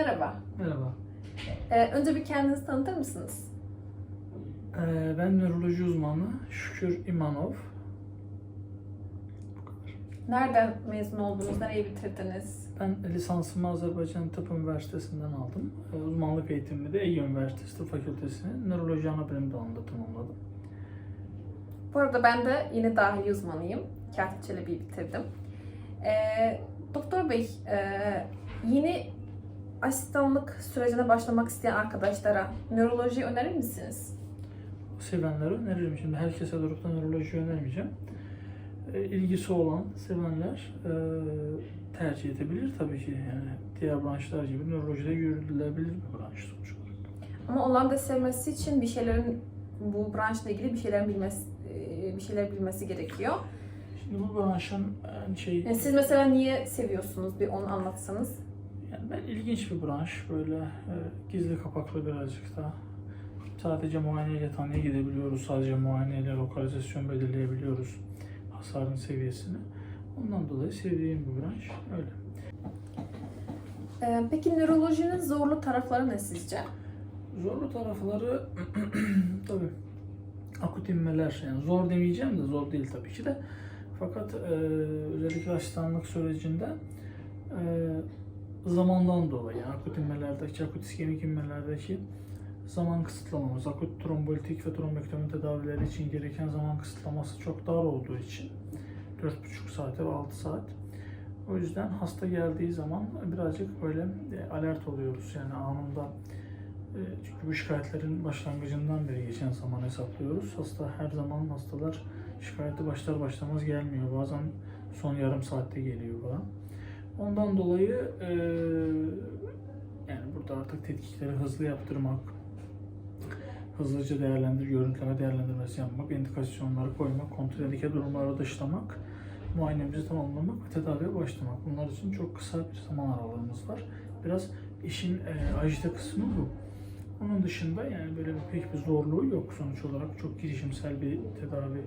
Merhaba. Merhaba. Ee, önce bir kendinizi tanıtır mısınız? Ee, ben nöroloji uzmanı Şükür İmanov. Nereden mezun oldunuz? Nereyi bitirdiniz? Ben lisansımı Azerbaycan Tıp Üniversitesi'nden aldım. Ee, uzmanlık eğitimimi de Ege Üniversitesi Tıp Fakültesi'nin nöroloji ana bilim dalında tamamladım. Bu arada ben de yine dahili uzmanıyım. Katip Çelebi'yi bitirdim. Ee, Doktor Bey, e, yeni asistanlık sürecine başlamak isteyen arkadaşlara nöroloji önerir misiniz? Sevenlere öneririm. Şimdi herkese durup da nöroloji önermeyeceğim. Ee, ilgisi olan, sevenler e, tercih edebilir tabii ki. Yani diğer branşlar gibi nörolojide yürütülebilir bir branş sonuç olarak. Ama olan da sevmesi için bir şeylerin bu branşla ilgili bir şeylerin bilmesi e, bir şeyler bilmesi gerekiyor. Şimdi bu branşın şey... Yani siz mesela niye seviyorsunuz? Bir onu anlatsanız. Yani ben ilginç bir branş. Böyle e, gizli kapaklı birazcık da. Sadece muayeneyle tanıya gidebiliyoruz. Sadece muayeneyle lokalizasyon belirleyebiliyoruz. Hasarın seviyesini. Ondan dolayı sevdiğim bir branş. Öyle. Ee, peki nörolojinin zorlu tarafları ne sizce? Zorlu tarafları tabii akut inmeler. Yani zor demeyeceğim de zor değil tabii ki de. Fakat e, özellikle asistanlık sürecinde e, zamandan dolayı akut inmelerdeki, akut iskemik inmelerdeki zaman kısıtlamamız, akut trombolitik ve trombektomi tedavileri için gereken zaman kısıtlaması çok dar olduğu için 4,5 saate ve 6 saat. O yüzden hasta geldiği zaman birazcık böyle e, alert oluyoruz. Yani anında e, çünkü bu şikayetlerin başlangıcından beri geçen zaman hesaplıyoruz. Hasta her zaman hastalar şikayeti başlar başlamaz gelmiyor. Bazen son yarım saatte geliyor falan. Ondan dolayı e, yani burada artık tetkikleri hızlı yaptırmak, hızlıca değerlendir, görüntüleme değerlendirmesi yapmak, indikasyonları koymak, kontroldeki durumları dışlamak, muayenemizi tamamlamak ve tedaviye başlamak. Bunlar için çok kısa bir zaman aralığımız var. Biraz işin e, ajite kısmı bu. Onun dışında yani böyle bir pek bir zorluğu yok sonuç olarak. Çok girişimsel bir tedavi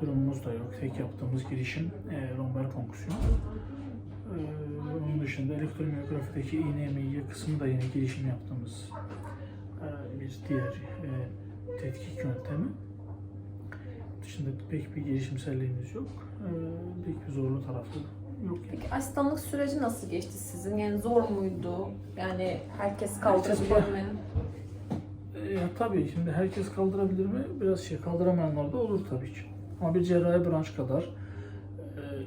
durumumuz da yok. Tek yaptığımız girişim e, lomber fonksiyon. E, onun dışında elektromiyografideki iğne kısmı da yine girişim yaptığımız e, bir diğer e, tetkik yöntemi. Dışında pek bir girişimselliğimiz yok. E, pek bir zorlu tarafı yok. Peki asistanlık süreci nasıl geçti sizin? Yani zor muydu? Yani herkes kaldırabilir mi? Ya tabii şimdi herkes kaldırabilir mi? Biraz şey kaldıramayanlar da olur tabii ki. Ama bir cerrahi branş kadar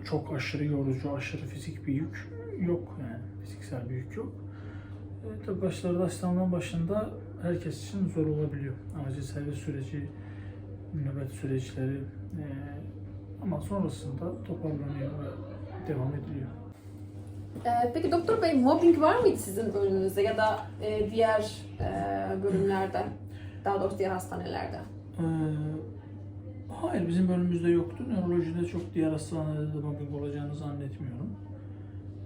çok aşırı yorucu, aşırı fizik bir yük yok yani. Fiziksel bir yük yok. E, tabii başlarda asistanlığın başında herkes için zor olabiliyor. Acil servis süreci, nöbet süreçleri e, ama sonrasında toparlanıyor ve devam ediliyor. Ee, peki doktor bey mobbing var mıydı sizin bölümünüzde ya da e, diğer e, bölümlerde? Daha doğrusu diğer hastanelerde. Ee, hayır bizim bölümümüzde yoktu. Nörolojide çok diğer hastanelerde de mobbing olacağını zannetmiyorum.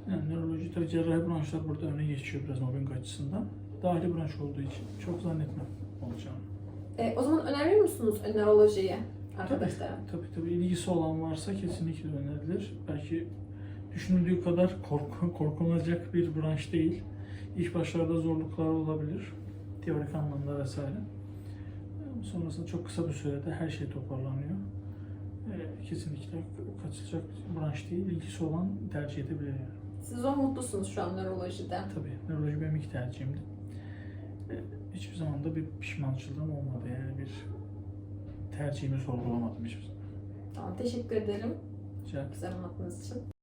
Yani nöroloji tabii cerrahi branşlar burada öne geçiyor biraz mobbing açısından. Dahili branş olduğu için çok zannetmem olacağını. E, o zaman önerir musunuz nörolojiyi arkadaşlara? Tabii tabii ilgisi olan varsa kesinlikle önerilir. Belki düşünüldüğü kadar korku, korkulacak bir branş değil. İlk başlarda zorluklar olabilir. Teorik anlamda vesaire. Sonrasında çok kısa bir sürede her şey toparlanıyor. Ee, kesinlikle kaçılacak branş değil. İlgisi olan tercih edebilir. Siz o mutlusunuz şu an nörolojide. Tabii nöroloji benim ilk tercihimdi. Ee, hiçbir zaman da bir pişmançılığım olmadı. Yani bir tercihimi sorgulamadım hiçbir zaman. Tamam, teşekkür ederim Rica güzel anlattığınız için.